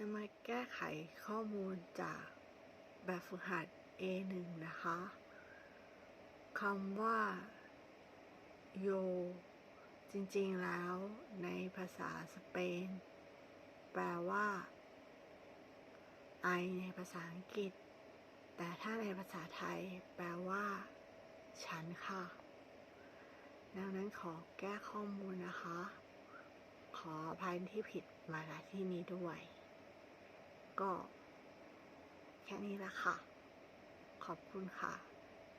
จะมาแก้ไขข้อมูลจากแบบฝึกหัด A1 นะคะคำว่า yo จริงๆแล้วในภาษาสเปน แปลว่า I ในภาษาอังกฤษ แต่ถ้าในภาษาไทย แปลว่า ฉันค่ะ ดังนั้นขอแก้ข้อมูลนะคะ ขออภัยที่ผิดมาณที่นี้ด้วย ก็แค่นี้ละค่ะ ขอบคุณค่ะ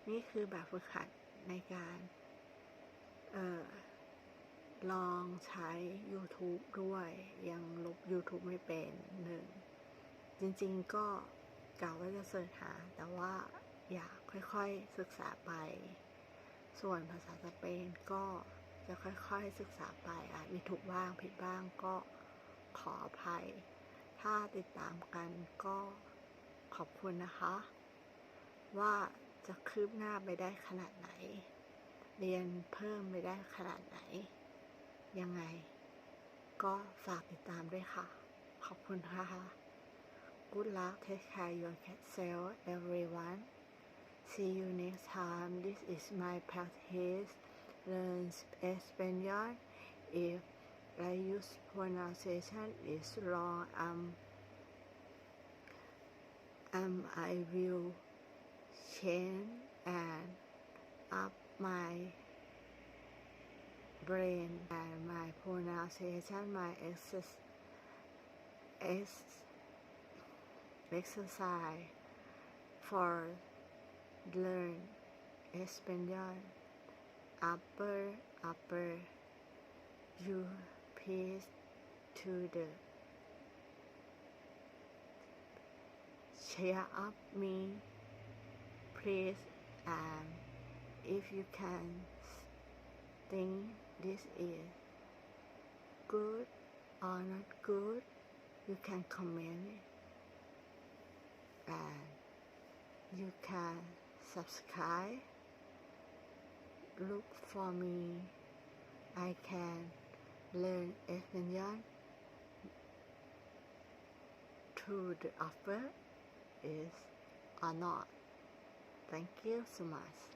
นี่คือแบบฝึกหัดในการเอ่อลองใช้ YouTube ด้วยยังลบ YouTube ไม่เป็นหนึ่งจริงๆก็กล่าวว่าจะเสิร์ชหา แต่ว่าอยากค่อยๆศึกษาไป ส่วนภาษาสเปนก็จะค่อยๆศึกษาไปอาจมีถูกบ้างผิดบ้างก็ขออภัย ถ้าติดตามกันก็ขอบคุณนะคะ ว่าจะคืบหน้าไปได้ขนาดไหน เรียนเพิ่มไปได้ขนาดไหน ยังไง ก็ฝากติดตามด้วยค่ะ ขอบคุณค่ะ Good luck take care yourself everyone See you next time. This is my practice. Learn Espanol. If I use pronunciation is wrong, um, um, I will change and up my brain and my pronunciation, my exercise, exercise for learn Espanol. Upper upper you please to the cheer up me please and if you can think this is good or not good you can comment and you can subscribe. Look for me. I can learn Espanol to the offer is or not thank you so much